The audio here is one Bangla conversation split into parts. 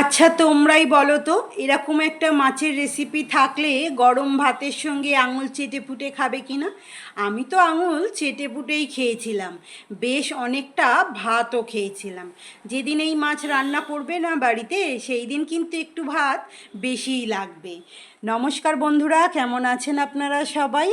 আচ্ছা তোমরাই বলো তো, এরকম একটা মাছের রেসিপি থাকলে গরম ভাতের সঙ্গে আঙুল চেটে ফুটে খাবে কি না? আমি তো আঙুল চেটে ফুটেই খেয়েছিলাম, বেশ অনেকটা ভাতও খেয়েছিলাম। যেদিন এই মাছ রান্না করবে না বাড়িতে, সেই দিন কিন্তু একটু ভাত বেশিই লাগবে। নমস্কার বন্ধুরা, কেমন আছেন আপনারা সবাই?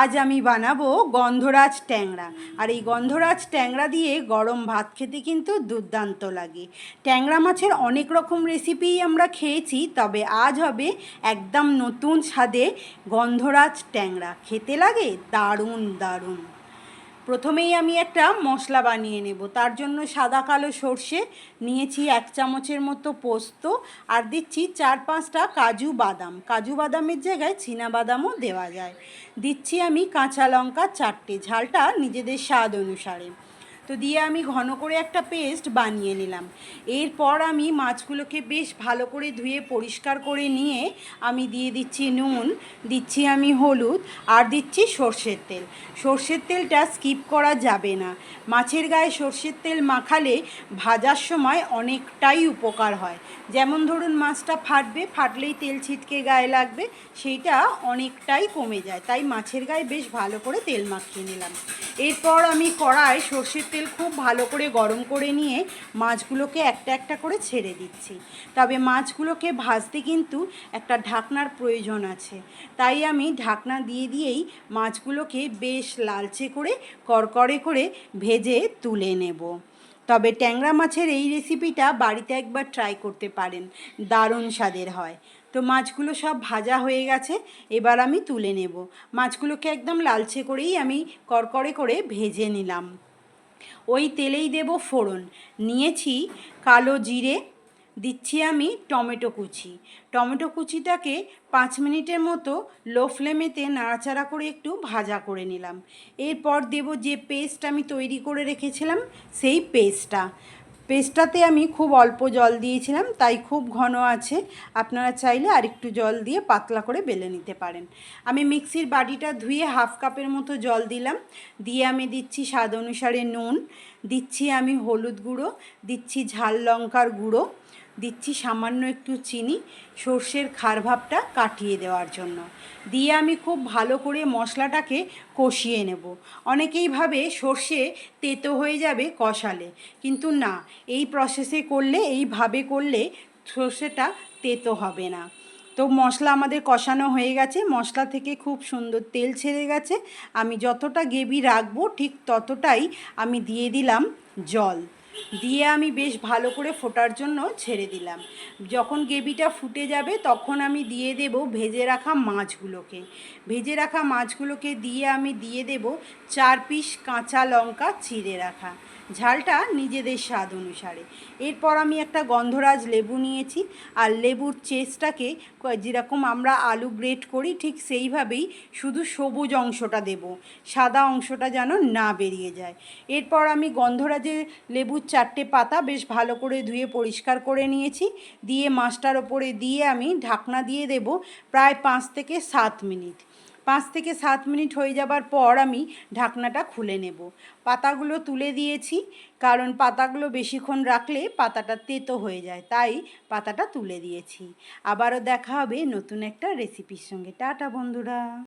আজ আমি বানাবো গন্ধরাজ ট্যাংরা। আর এই গন্ধরাজ ট্যাংরা দিয়ে গরম ভাত খেতে কিন্তু দুর্দান্ত লাগে। ট্যাংরা মাছের অনেক রকম রেসিপিই আমরা খেয়েছি, তবে আজ হবে একদম নতুন স্বাদে গন্ধরাজ ট্যাংরা। খেতে লাগে? দারুণ দারুণ। প্রথমেই আমি একটা মশলা বানিয়ে নেব। তার জন্য সাদা কালো সর্ষে, নিয়েছি এক চামচের মতো পোস্ত, আর দিচ্ছি চার পাঁচটা কাজু বাদাম। কাজু বাদামের জায়গায় চীনা বাদামও দেওয়া যায়। দিচ্ছি আমি কাঁচা লঙ্কা চারটে। ঝালটা নিজেদের স্বাদ অনুসারে। তো দিয়ে আমি ঘন করে একটা পেস্ট বানিয়ে নিলাম। এরপর আমি মাছগুলোকে বেশ ভালো করে ধুয়ে পরিষ্কার করে নিয়ে আমি দিয়ে দিচ্ছি নুন, দিচ্ছি আমি হলুদ আর দিচ্ছি সর্ষের তেল। সর্ষের তেলটা স্কিপ করা যাবে না। মাছের গায়ে সর্ষের তেল মাখালে ভাজার সময় অনেকটাই উপকার হয়। যেমন ধরুন মাছটা ফাটবে, ফাটলেই তেল ছিটকে গায়ে লাগবে, সেইটা অনেকটাই কমে যায়। তাই মাছের গায়ে বেশ ভালো করে তেল মাখিয়ে নিলাম। এরপর আমি কড়ায় সর্ষের তেল খুব ভালো করে গরম করে নিয়ে মাছগুলোকে একটা একটা করে ছেড়ে দিচ্ছি। তবে মাছগুলোকে ভাজতে কিন্তু একটা ঢাকনার প্রয়োজন আছে। তাই আমি ঢাকনা দিয়ে দিয়েই মাছগুলোকে বেশ লালচে করে, কড়কড়ে করে ভেজে তুলে নেব। তবে ট্যাংরা মাছের এই রেসিপিটা বাড়িতে একবার ট্রাই করতে পারেন। দারুণ স্বাদের হয়। তো মাছগুলো সব ভাজা হয়ে গেছে, এবার আমি তুলে নেব। মাছগুলোকে একদম লালচে করেই আমি কড়কড়ে করে ভেজে নিলাম। ওই তেলেই দেব ফোড়ন। নিয়েছি কালো জিরে, দিচ্ছি আমি টমেটো কুচি। টমেটো কুচিটাকে পাঁচ মিনিটের মতো লো ফ্লেমেতে নাড়াচাড়া করে একটু ভাজা করে নিলাম। এরপর দেব যে পেস্ট আমি তৈরি করে রেখেছিলাম, সেই পেস্টটা। পেস্টটাতে আমি খুব অল্প জল দিয়েছিলাম, তাই খুব ঘন আছে। আপনারা চাইলে আরেকটু জল দিয়ে পাতলা করে বেলে নিতে পারেন। আমি মিক্সির বাটিটা ধুয়ে হাফ কাপের মতো জল দিলাম। দিয়ে আমি দিচ্ছি স্বাদ অনুসারে নুন, দিচ্ছি আমি হলুদ গুঁড়ো, দিচ্ছি ঝাল লঙ্কার গুঁড়ো। দিচ্ছি সামান্য একটু চিনি, সর্ষের খার ভাবটা কাটিয়ে দেওয়ার জন্য। দিয়ে আমি খুব ভালো করে মশলাটাকে কষিয়ে নেব। অনেকেই ভাবে সর্ষে তেতো হয়ে যাবে কষালে, কিন্তু না, এই প্রসেসে করলে, এইভাবে করলে সর্ষেটা তেতো হবে না। তো মশলা আমাদের কষানো হয়ে গেছে, মশলা থেকে খুব সুন্দর তেল ছেড়ে গেছে। আমি যতটা গ্রেভি রাখব, ঠিক ততটাই আমি দিয়ে দিলাম জল। দিয়ে আমি বেশ ভালো করে ফোটার জন্য ছেড়ে দিলাম। যখন গ্রেভিটা ফুটে যাবে তখন আমি দিয়ে দেব ভেজে রাখা মাছগুলোকে। ভেজে রাখা মাছগুলোকে দিয়ে আমি দিয়ে দেব চার পিস কাঁচা লঙ্কা চিড়ে রাখা। ঝালটা নিজেদের স্বাদ অনুসারে। এরপর আমি একটা গন্ধরাজ লেবু নিয়েছি, আর লেবুর চেসটাকে যেরকম আমরা আলু গ্রেট করি, ঠিক সেইভাবেই শুধু সবুজ অংশটা দেব। সাদা অংশটা যেন না বেরিয়ে যায়। এরপর আমি গন্ধরাজের লেবুর চারটে পাতা বেশ ভালো করে ধুয়ে পরিষ্কার করে নিয়েছি। দিয়ে মাছটার ওপরে দিয়ে আমি ঢাকনা দিয়ে দেব প্রায় পাঁচ থেকে সাত মিনিট। পাঁচ থেকে সাত মিনিট হয়ে যাবার পর আমি ঢাকনাটা খুলে নেব। পাতাগুলো তুলে দিয়েছি, কারণ পাতাগুলো বেশিক্ষণ রাখলে পাতাটা তেতো হয়ে যায়, তাই পাতাটা তুলে দিয়েছি। আবারও দেখা হবে নতুন একটা রেসিপির সঙ্গে। টাটা, বন্ধুরা।